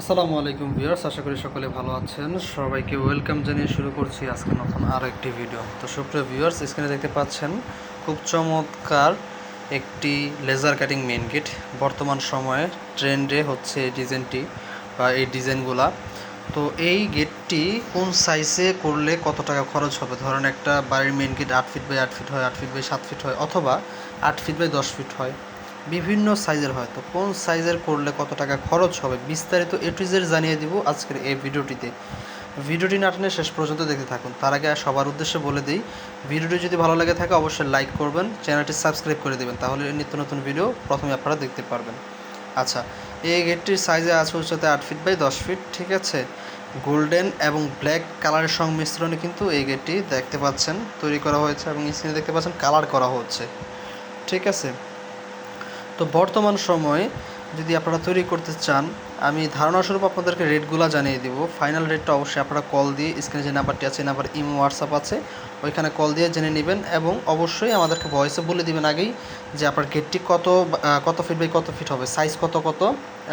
আসসালামু আলাইকুম ভিউয়ার্স, আশা করি সকলে ভালো আছেন। সবাইকে ওয়েলকাম জানিয়ে শুরু করছি আজকে নতুন আরও একটি ভিডিও। তো সুপ্রিয় ভিউয়ার্স, স্ক্রিনে দেখতে পাচ্ছেন, খুব চমৎকার একটি লেজার কাটিং মেন গেট। বর্তমান সময়ে ট্রেন্ডে হচ্ছে এই ডিজাইনটি বা এই ডিজাইনগুলা। তো এই গেটটি কোন সাইজে করলে কত টাকা খরচ হবে? ধরেন একটা বাড়ির মেন গেট আট ফিট বাই আট ফিট হয়, আট ফিট বাই সাত ফিট হয়, অথবা আট ফিট বাই দশ ফিট হয়। বিভিন্ন সাইজের হয়। তো কোন সাইজের করলে কত টাকা খরচ হবে বিস্তারিত এ টু জেড জানিয়ে দিব আজকের এই ভিডিওটিতে ভিডিওটি না টেনে শেষ পর্যন্ত দেখতে থাকুন। তার আগে সবার উদ্দেশ্যে বলে দিই ভিডিওটি যদি ভালো লাগে থাকে অবশ্যই লাইক করবেন চ্যানেলটি সাবস্ক্রাইব করে দেবেন, তাহলে নিত্য নতুন ভিডিও প্রথমে আপনারা দেখতে পারবেন। আচ্ছা এই গেটটির সাইজে আছে উচ্চতা আট ফিট বাই দশ ফিট ঠিক আছে? গোল্ডেন এবং ব্ল্যাক কালারের সংমিশ্রণে কিন্তু এই গেটটি দেখতে পাচ্ছেন, তৈরি করা হয়েছে এবং স্ক্রিনে দেখতে পাচ্ছেন কালার করা হচ্ছে। ঠিক আছে? তো বর্তমান সময়ে যদি আপনারা তৈরি করতে চান, আমি ধারণাস্বরূপ আপনাদেরকে রেটগুলো জানিয়ে দিব। ফাইনাল রেটটা অবশ্যই আপনারা কল দিয়ে স্ক্রিনে যে নাম্বারটি আছে নাম্বার ইমো হোয়াটসঅ্যাপ আছে, ওইখানে কল দিয়ে জেনে নেবেন এবং অবশ্যই আমাদেরকে ভয়েসে বলে দিবেন আগেই যে আপনার গেটটি কত কত ফিট বাই কত ফিট হবে সাইজ কত কত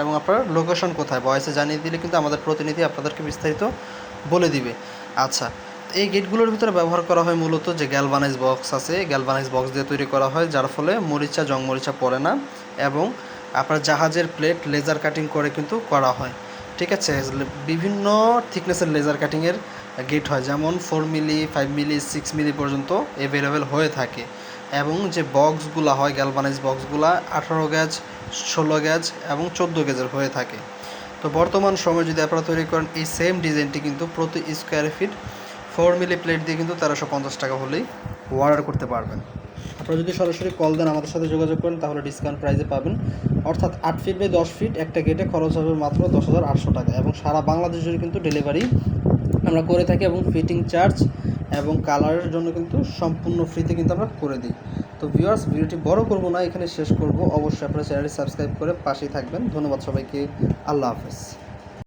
এবং আপনার লোকেশন কোথায়। ভয়েসে জানিয়ে দিলে কিন্তু আমাদের প্রতিনিধি আপনাদেরকে বিস্তারিত বলে দিবে। আচ্ছা এই গেটগুলোর ভিতরে ব্যবহার করা হয় মূলত যে গ্যালভানাইজ বক্স আছে গ্যালভানাইজ বক্স দিয়ে তৈরি করা হয়, যার ফলে মরিচা জং মরিচা পড়ে না এবং আপনার জাহাজের প্লেট লেজার কাটিং করে কিন্তু করা হয়। ঠিক আছে? বিভিন্ন থিকনেসের লেজার কাটিংয়ের গেট হয়, যেমন four milli five milli six milli পর্যন্ত অ্যাভেলেবেল হয়ে থাকে। এবং যে বক্সগুলো হয় গ্যালভানাইজ বক্সগুলো আঠারো গ্যাজ ষোলো গ্যাজ এবং চোদ্দ গ্যাজের হয়ে থাকে। তো বর্তমান সময়ে যদি আপনারা তৈরি করেন, এই সেম ডিজাইনটি কিন্তু প্রতি square feet four milli plate দিয়ে কিন্তু তেরোশো পঞ্চাশ টাকা হলেই অর্ডার করতে পারবেন। আপনারা যদি সরাসরি কল দেন আমাদের সাথে যোগাযোগ করেন, তাহলে ডিসকাউন্ট প্রাইসে পাবেন। অর্থাৎ আট ফিট বাই দশ ফিট একটা গেটে খরচ হবে মাত্র দশ হাজার আটশো টাকা এবং সারা বাংলাদেশ জুড়ে কিন্তু ডেলিভারি আমরা করে থাকি এবং ফিটিং চার্জ এবং কালারের জন্য কিন্তু সম্পূর্ণ ফ্রিতে কিন্তু আমরা করে দিই। তো ভিউয়ার্স ভিডিওটি বড় করব না, এখানে শেষ করব। অবশ্যই আপনারা চ্যানেলটি সাবস্ক্রাইব করে পাশেই থাকবেন। ধন্যবাদ সবাইকে। আল্লাহ হাফেজ।